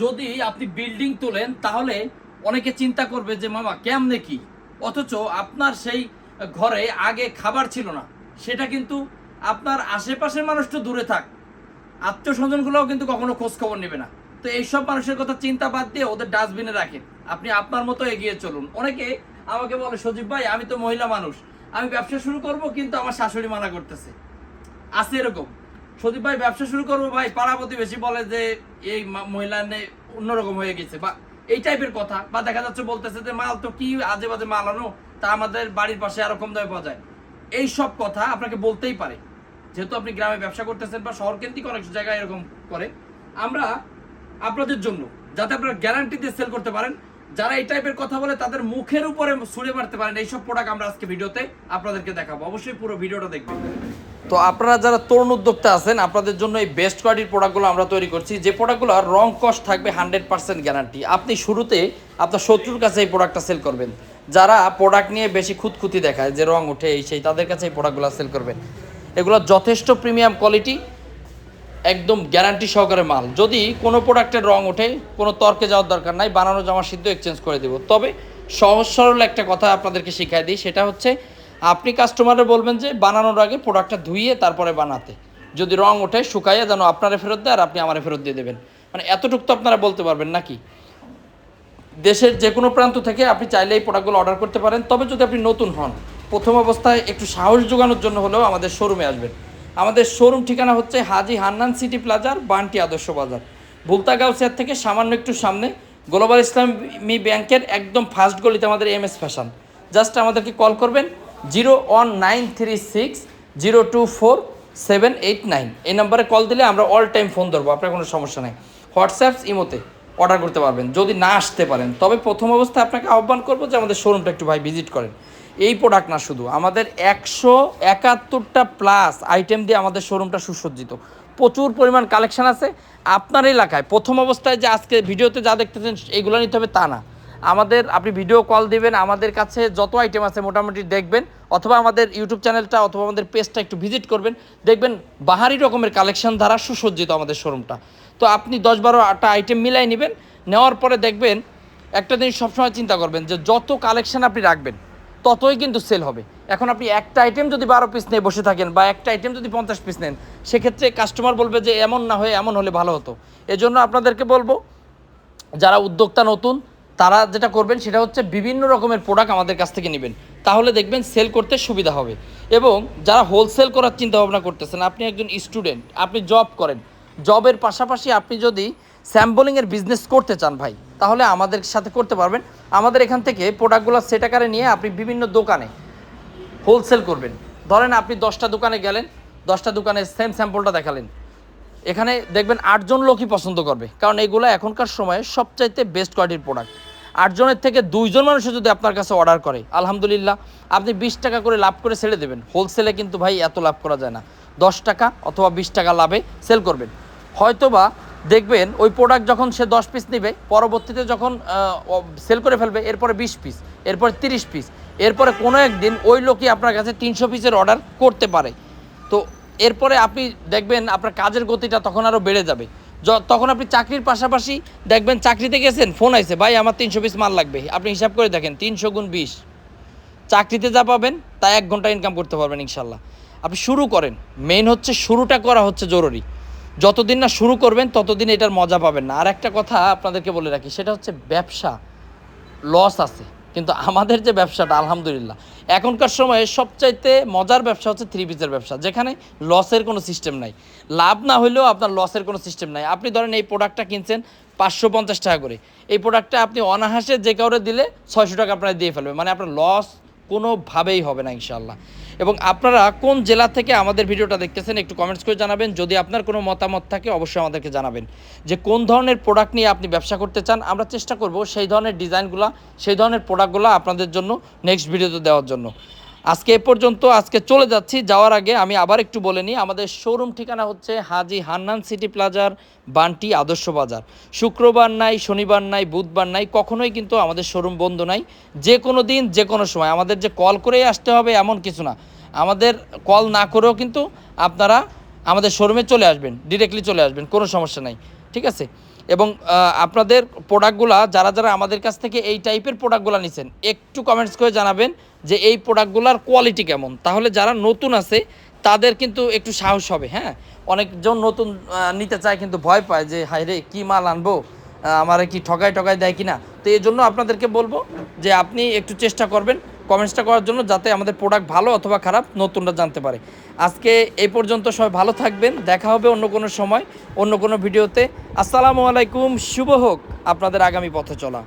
যদি আপনি বিল্ডিং তোলেন, তাহলে অনেকে চিন্তা করবে যে, মামা, কেমনে কি? অথচ আপনার সেই ঘরে আগে খাবার ছিল না। সেটা কিন্তু আপনার আশেপাশের মানুষ তো দূরে থাক। আত্মীয় স্বজনগুলোও কিন্তু কখনো খোঁজ খবর নেবে না। তো এইসব মানুষের কথা চিন্তা বাদ দিয়ে ওদের ডাস্টবিনে রাখেন। আপনি আপনার মতো এগিয়ে চলুন। অনেকে আমাকে বলে, সজীব ভাই, আমি তো মহিলা মানুষ। আমি ব্যবসা শুরু করব, কিন্তু আমার শাশুড়ি মানা করতেছে। আছে এরকম। সদীপ ভাই, ব্যবসা শুরু করব ভাই। পাড়া প্রতিবেশী বলে যে, এই মহিলা অন্যরকম হয়ে গেছে। বা এই টাইপের কথা। বা দেখা যাচ্ছে বলতেছে যে, মাল তো কি আজে বাজে মাল আনো, তা আমাদের বাড়ির পাশে আরও কম দামে পাওয়া যায়। এই সব কথা আপনাকে বলতেই পারে। যেহেতু আপনি গ্রামে ব্যবসা করতেছেন বা শহর কেন্দ্রিক অনেক জায়গায় এরকম করে। আমরা আপনাদের জন্য, যাতে আপনারা গ্যারান্টি দিয়ে সেল করতে পারেন যারা এই টাইপের কথা বলে তাদের মুখের উপরে ছুড়ে মারতে পারেন, এইসব প্রোডাক্ট আমরা আজকে ভিডিওতে আপনাদেরকে দেখাবো। অবশ্যই পুরো ভিডিওটা দেখবেন। তো আপনারা যারা তরুণ উদ্যোক্তা আছেন, আপনাদের জন্য এই বেস্ট কোয়ালিটির প্রোডাক্টগুলো আমরা তৈরি করছি, যে প্রোডাক্টগুলো রং কস্ট থাকবে হান্ড্রেড পার্সেন্ট গ্যারান্টি আপনি শুরুতে আপনার শত্রুর কাছে এই প্রোডাক্টটা সেল করবেন। যারা প্রোডাক্ট নিয়ে বেশি খুঁতখুতি দেখায় যে রং ওঠে, এই সেই, তাদের কাছে এই প্রোডাক্টগুলো সেল করবেন। এগুলো যথেষ্ট প্রিমিয়াম কোয়ালিটি একদম গ্যারান্টি সহকারে মাল। যদি কোনো প্রোডাক্টের রং ওঠে, কোনো তর্কে যাওয়ার দরকার নাই, বানানো, জামা, সিদ্ধ এক্সচেঞ্জ করে দেবো। তবে সহজ, সরল একটা কথা আপনাদেরকে শিখাই দিই, সেটা হচ্ছে আপনি কাস্টমারে বলবেন যে, বানানোর আগে প্রোডাক্টটা ধুইয়ে তারপরে বানাতে। যদি রং ওঠে, শুকাইয়ে যেন আপনারে ফেরত দেয় আর আপনি আমারে ফেরত দিয়ে দেবেন। মানে এতটুকু তো আপনারা বলতে পারবেন নাকি? দেশের যে কোনো প্রান্ত থেকে আপনি চাইলে এই প্রোডাক্টগুলো অর্ডার করতে পারেন। তবে যদি আপনি নতুন হন, প্রথম অবস্থায় একটু সাহস যোগানোর জন্য হলেও আমাদের শোরুমে আসবেন। আমাদের শোরুম ঠিকানা হচ্ছে হাজি হান্নান সিটি প্লাজার বান্টি আদর্শ বাজার। ভুলতা গাউসিয়ার থেকে সামান্য একটু সামনে গ্লোবাল ইসলামী ব্যাংকের একদম ফার্স্ট গলিতে আমাদের এম এস ফ্যাশন জাস্ট আমাদেরকে কল করবেন zero one nine three six zero two four seven eight nine এই নাম্বারে কল দিলে আমরা অল টাইম ফোন ধরবো, আপনার কোনো সমস্যা নেই। হোয়াটসঅ্যাপস ইমোতে অর্ডার করতে পারবেন, যদি না আসতে পারেন। তবে প্রথম অবস্থায় আপনাকে আহ্বান করব যে আমাদের শোরুমটা একটু ভাই ভিজিট করেন। এই প্রোডাক্ট না শুধু, আমাদের একশো একাত্তরটা প্লাস আইটেম দিয়ে আমাদের শোরুমটা সুসজ্জিত। প্রচুর পরিমাণ কালেকশান আছে। আপনার এলাকায় প্রথম অবস্থায় যে আজকে ভিডিওতে যা দেখতেছেন এইগুলো নিতে হবে তা না। আমাদের, আপনি ভিডিও কল দিবেন, আমাদের কাছে যত আইটেম আছে মোটামুটি দেখবেন, অথবা আমাদের ইউটিউব চ্যানেলটা অথবা আমাদের পেজটা একটু ভিজিট করবেন, দেখবেন বাহারি রকমের কালেকশন দ্বারা সুসজ্জিত আমাদের শোরুমটা তো আপনি দশ বারো আটটা আইটেম মিলাই নেবেন, নেওয়ার পরে দেখবেন, একটা জিনিস সবসময় চিন্তা করবেন যে যত কালেকশন আপনি রাখবেন ততই কিন্তু সেল হবে। এখন আপনি একটা আইটেম যদি বারো পিস নিয়ে বসে থাকেন বা একটা আইটেম যদি পঞ্চাশ পিস নেন, সেক্ষেত্রে কাস্টমার বলবে যে এমন না হয়ে এমন হলে ভালো হতো। এজন্য আপনাদেরকে বলব, যারা উদ্যোক্তা নতুন, তারা যেটা করবেন সেটা হচ্ছে বিভিন্ন রকমের প্রোডাক্ট আমাদের কাছ থেকে নেবেন। তাহলে দেখবেন সেল করতে সুবিধা হবে। এবং যারা হোলসেল করার চিন্তা ভাবনা করতেছেন, আপনি একজন স্টুডেন্ট আপনি জব করেন জবের পাশাপাশি আপনি যদি স্যাম্পলিংয়ের বিজনেস করতে চান ভাই, তাহলে আমাদের সাথে করতে পারবেন। আমাদের এখান থেকে প্রোডাক্টগুলো সেট আকারে নিয়ে আপনি বিভিন্ন দোকানে হোলসেল করবেন। ধরেন আপনি দশটা দোকানে গেলেন, দশটা দোকানে সেম স্যাম্পলটা দেখালেন। এখানে দেখবেন আটজন লোকই পছন্দ করবে, কারণ এগুলো এখনকার সময়ে সবচাইতে বেস্ট কোয়ালিটির প্রোডাক্ট আটজনের থেকে দুইজন মানুষও যদি আপনার কাছে অর্ডার করে, আলহামদুলিল্লাহ, আপনি বিশ টাকা করে লাভ করে ছেড়ে দেবেন। হোলসেলে কিন্তু ভাই এত লাভ করা যায় না। দশ টাকা অথবা বিশ টাকা লাভে সেল করবেন। হয়তোবা দেখবেন ওই প্রোডাক্ট যখন সে দশ পিস নেবে, পরবর্তীতে যখন সেল করে ফেলবে, এরপরে বিশ পিস এরপরে তিরিশ পিস এরপরে কোনো একদিন ওই লোকই আপনার কাছে তিনশো পিসের অর্ডার করতে পারে। তো এরপরে আপনি দেখবেন আপনার কাজের গতিটা তখন আরও বেড়ে যাবে। তখন আপনি চাকরির পাশাপাশি দেখবেন চাকরিতে গেছেন ফোন আইছে, ভাই, আমার তিনশো পিস মাল লাগবে। আপনি হিসাব করে দেখেন, তিনশো গুণ বিশ। চাকরিতে যা পাবেন, তা এক ঘণ্টা ইনকাম করতে পারবেন ইনশাল্লাহ। আপনি শুরু করেন। মেইন হচ্ছে শুরুটা করা হচ্ছে জরুরি। যতদিন না শুরু করবেন, ততদিন এটার মজা পাবেন না। আর একটা কথা আপনাদেরকে বলে রাখি, সেটা হচ্ছে ব্যবসা লস আছে। কিন্তু আমাদের যে ব্যবসাটা, আলহামদুলিল্লাহ, এখনকার সময়ে সবচাইতে মজার ব্যবসা হচ্ছে থ্রি পিসের ব্যবসা, যেখানে লসের কোনো সিস্টেম নাই। লাভ না হলেও আপনার লসের কোনো সিস্টেম নাই। আপনি ধরেন এই প্রোডাক্টটা কিনছেন পাঁচশো পঞ্চাশ টাকা করে। এই প্রোডাক্টটা আপনি অনাহাসে যে কাউরে দিলে ছয়শো টাকা আপনার দিয়ে ফেলবে। মানে আপনার লস কোনোভাবেই হবে না ইনশাল্লাহ এবং আপনারা কোন জেলা থেকে আমাদের ভিডিওটা দেখতেছেন একটু কমেন্টস করে জানাবেন। যদি আপনার কোনো মতামত থাকে, অবশ্যই আমাদেরকে জানাবেন। যে কোন ধরনের প্রোডাক্ট নিয়ে আপনি ব্যবসা করতে চান, আমরা চেষ্টা করব সেই ধরনের ডিজাইনগুলো সেই ধরনের প্রোডাক্টগুলো আপনাদের জন্য নেক্সট ভিডিওতে দেওয়ার জন্য। আজকে এ পর্যন্ত, আজকে চলে যাচ্ছি, যাওয়ার আগে আমি আবার একটু বলে নিই, আমাদের শোরুম ঠিকানা হচ্ছে হাজি হান্নান সিটি প্লাজার বান্টি আদর্শ বাজার। শুক্রবার নাই, শনিবার নাই, বুধবার নাই, কখনোই কিন্তু আমাদের শোরুম বন্ধ নাই। যে কোনো দিন, যে কোনো সময়। আমাদের যে কল করেই আসতে হবে এমন কিছু না। আমাদের কল না করেও কিন্তু আপনারা আমাদের শোরুমে চলে আসবেন ডিরেক্টলি চলে আসবেন, কোনো সমস্যা নাই। ঠিক আছে? এবং আপনাদের প্রোডাক্টগুলা, যারা যারা আমাদের কাছ থেকে এই টাইপের প্রোডাক্টগুলো নিছেন, একটু কমেন্টস করে জানাবেন যে এই প্রোডাক্টগুলোর কোয়ালিটি কেমন। তাহলে যারা নতুন আছে, তাদের কিন্তু একটু সাহস হবে হ্যাঁ? অনেকজন নতুন নিতে চায় কিন্তু ভয় পায় যে, হায় রে, কী মাল আনব? আমার কি ঠকায় টকায় দেয় কিনা? তো এই জন্য আপনাদেরকে বলব যে, আপনি একটু চেষ্টা করবেন কমেন্টসটা করার জন্য যাতে আমাদের প্রোডাক্ট ভালো অথবা খারাপ নতুনরা জানতে পারে। আজকে এই পর্যন্ত সবাই ভালো থাকবেন, দেখা হবে অন্য কোনো সময়, অন্য কোনো ভিডিওতে। আসসালামু আলাইকুম, শুভ হোক আপনাদের আগামী পথে চলা।